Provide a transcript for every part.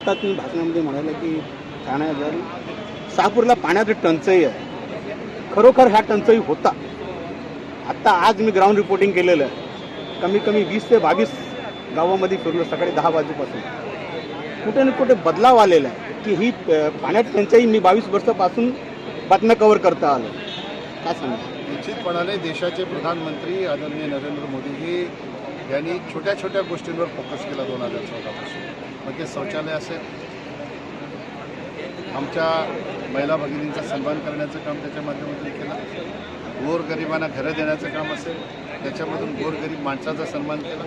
आता तुम्ही भाषणामध्ये म्हणाले की ठाण्यावर शहापूरला पाण्याची टंचाई आहे. खरोखर ह्या टंचाई होता. आत्ता आज मी ग्राउंड रिपोर्टिंग केलेलं आहे. कमी कमी वीस ते बावीस गावामध्ये फिरलो सकाळी दहा वाजेपासून. कुठे ना कुठे बदलाव आलेला आहे की ही पाण्याची टंचाई मी बावीस वर्षापासून बातम्या कव्हर करता आलो. काय सांगा निश्चितपणाने देशाचे प्रधानमंत्री आदरणीय नरेंद्र मोदी हे यांनी छोट्या छोट्या गोष्टींवर फोकस केला दोन हजार चौदापासून. मग ते शौचालय असेल आमच्या महिला भगिनींचा सन्मान करण्याचं काम त्याच्या माध्यमातून केलं. गोरगरिबांना घरं देण्याचं काम असेल त्याच्यामधून गोरगरीब माणसाचा सन्मान केला.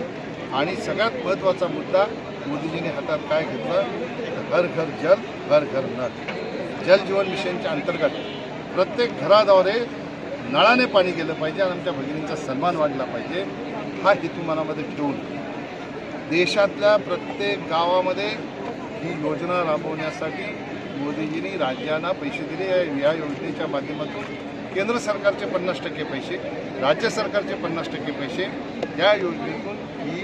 आणि सगळ्यात महत्त्वाचा मुद्दा मोदीजींनी हातात काय घेतलं? घर घर जल घर घर नळ. जल जीवन मिशनच्या अंतर्गत प्रत्येक घराद्वारे नळाने पाणी गेलं पाहिजे आणि आमच्या भगिनींचा सन्मान वाढला पाहिजे. हा हेतू मनामध्ये ठेवून देशातल्या प्रत्येक गावामध्ये ही योजना राबवण्यासाठी मोदीजींनी राज्यांना पैसे दिले. या- या योजनेच्या माध्यमातून केंद्र सरकारचे पन्नास टक्के पैसे राज्य सरकारचे पन्नास टक्के पैसे या योजनेतून ही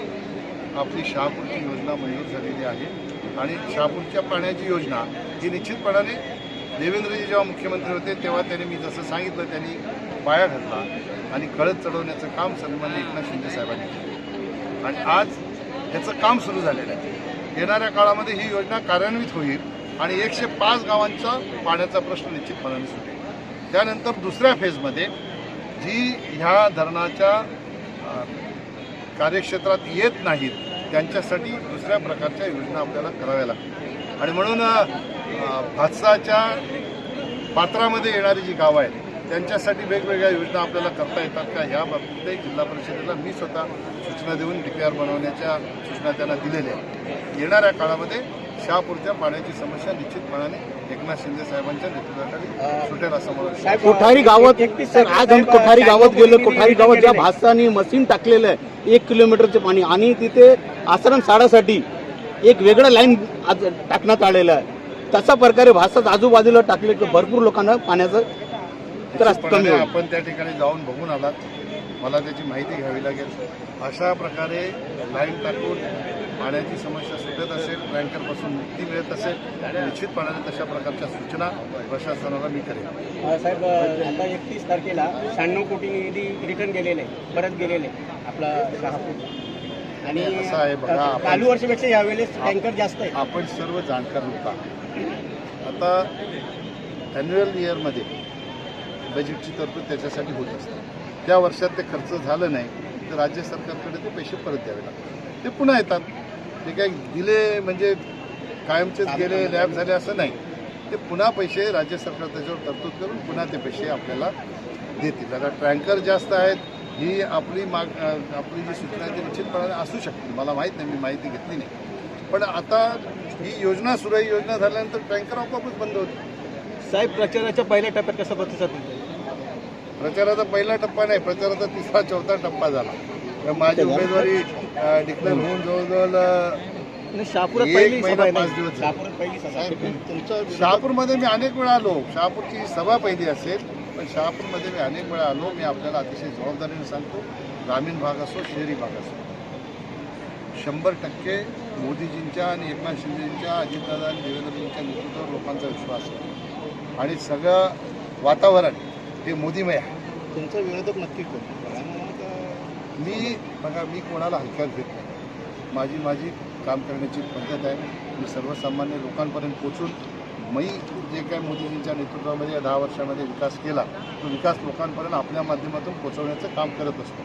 आपली शहापूरची योजना मंजूर झालेली आहे. आणि शहापूरच्या पाण्याची योजना ही निश्चितपणाने देवेंद्रजी जेव्हा मुख्यमंत्री होते तेव्हा त्यांनी मी जसं सांगितलं त्यांनी पाया घातला आणि कळत चढवण्याचं काम सन्मान्य एकनाथ शिंदे साहेबांनी केलं. आणि आज ह्याचं काम सुरू झालेलं आहे. येणाऱ्या काळामध्ये ही योजना कार्यान्वित होईल आणि एकशे पाच गावांचा पाण्याचा प्रश्न निश्चितपणाने सुटेल. त्यानंतर दुसऱ्या फेजमध्ये जी ह्या धरणाच्या कार्यक्षेत्रात येत नाहीत त्यांच्यासाठी दुसऱ्या प्रकारच्या योजना आपल्याला कराव्या लागतील. आणि म्हणून भातसाच्या पात्रामध्ये येणारी जी गावं आहेत त्यांच्यासाठी वेगवेगळ्या योजना आपल्याला करता येतात का? ह्या बाबतीतही जिल्हा परिषदेला मी स्वतः सूचना देऊन डी पी आर बनवण्याच्या सूचना त्यांना दिलेल्या आहेत. येणाऱ्या काळामध्ये शहापूरच्या पाण्याची समस्या निश्चितपणाने एकनाथ शिंदे साहेबांच्या नेतृत्वाखाली सुटेल असं मला. कोठारी गावात सर आज आम्ही कोठारी गावात गेलो कोठारी गावात ज्या भासानी मशीन टाकलेलं आहे एक किलोमीटरचे पाणी आणि तिथे आश्रम साडासाठी एक वेगळं लाईन आज टाकण्यात आलेलं आहे. तशा प्रकारे भासात आजूबाजूला टाकले की भरपूर लोकांना पाण्याचा त्रास कमी निश्चितपणाने होईल. आपण त्या ठिकाणी जाऊन बघून आलात. मला त्याची माहिती घ्यावी लागेल. अशा प्रकारे लाईन टाकून पाण्याची समस्या सुटत असेल टँकरपासून मुक्ती मिळत असेल निश्चितपणाने तशा प्रकारच्या सूचना प्रशासनाला मी करेन. अ, साहेब अ, आता एकतीस तारखेला शहाण्णव कोटी निधी रिटर्न गेलेले आहे, परत गेलेले आहे, आपला शहापूर. आणि असं आहे बघा, आपण- चालू वर्षापेक्षा यावेळेस टँकर जास्त आहे. आपण सर्व जाणकार लोक आता ॲन्युअल इयरमध्ये बजेटची तरतूद त्याच्यासाठी होत असते. त्या वर्षात ते खर्च झालं नाही तर राज्य सरकारकडे ते पैसे परत द्यावे लागतात. ते पुन्हा येतात. ते काही दिले म्हणजे कायमचेच गेले लॅब झाले असं नाही. ते पुन्हा पैसे राज्य सरकार त्याच्यावर तरतूद करून पुन्हा ते पैसे आपल्याला देतील. आता टँकर जास्त आहेत ही आपली माग आपली जी सूचना आहे ती निश्चितपणाने असू शकते. मला माहीत नाही मी माहिती घेतली नाही. पण आता ही योजना सुरू आहे योजना झाल्यानंतर टँकर आपोआपच बंद होते साहेब प्रचाराच्या पहिल्या टप्प्यात कसा प्रतिसाद? प्रचाराचा पहिला टप्पा नाही प्रचाराचा तिसरा चौथा टप्पा झाला. तर माझी उमेदवारी डिक्लेअर होऊन जवळजवळ शहापूरमध्ये मी अनेक वेळा आलो. शहापूरची सभा पहिली असेल पण शहापूरमध्ये मी अनेक वेळा आलो. मी आपल्याला अतिशय जबाबदारीने सांगतो. ग्रामीण भाग असो शहरी भाग असो. शंभर टक्के मोदीजींच्या आणि एकनाथ शिंदेजींच्या अजितदादा आणि देवेंद्रजींच्या नेतृत्वावर लोकांचा विश्वास आहे. आणि सगळं वातावरण हे मोदीमय. आहे तुमचा विरोधक नक्की कोण? मी बघा मी कोणाला हलक्यात घेत नाही. माझी माझी काम करण्याची पद्धत आहे. मी सर्वसामान्य लोकांपर्यंत पोचून मी जे काय मोदीजींच्या नेतृत्वामध्ये या दहा वर्षामध्ये विकास केला तो विकास लोकांपर्यंत आपल्या माध्यमातून पोचवण्याचं काम करत असतो.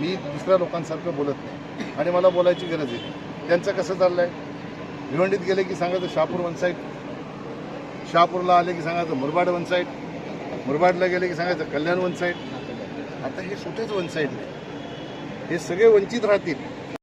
मी दुसऱ्या लोकांसारखं बोलत नाही. आणि मला बोलायची गरज आहे. त्यांचं कसं चाललं आहे भिवंडीत गेले की सांगायचं शहापूर वन साईड? शहापूरला आले की सांगायचं मुरबाड वन साईड? मुरबाडला गेले की सांगायचं कल्याण वन साईड आता हे कुठेच वन साईड नाही. हे सगळे वंचित राहतील.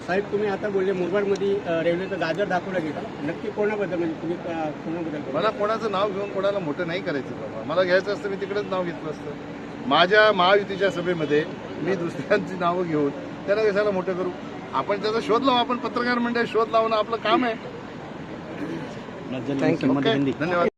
साहेब तुम्ही आता बोलले मुरबाडमध्ये रेल्वेचं गाजर दाखवलं गेलं. नक्की कोणाबद्दल म्हणजे तुम्ही कोणाबद्दल? मला कोणाचं नाव घेऊन कोणाला मोठं नाही करायचं बाबा. मला घ्यायचं असतं मी तिकडेच नाव घेतलं असतं. माझ्या महायुतीच्या सभेमध्ये मी दुसऱ्यांची नावं घेऊन त्याला कशाला मोठं करू. आपण त्याचा शोध लावू आपण पत्रकार मंडळ शोध लावणं आपलं काम आहे? धन्यवाद.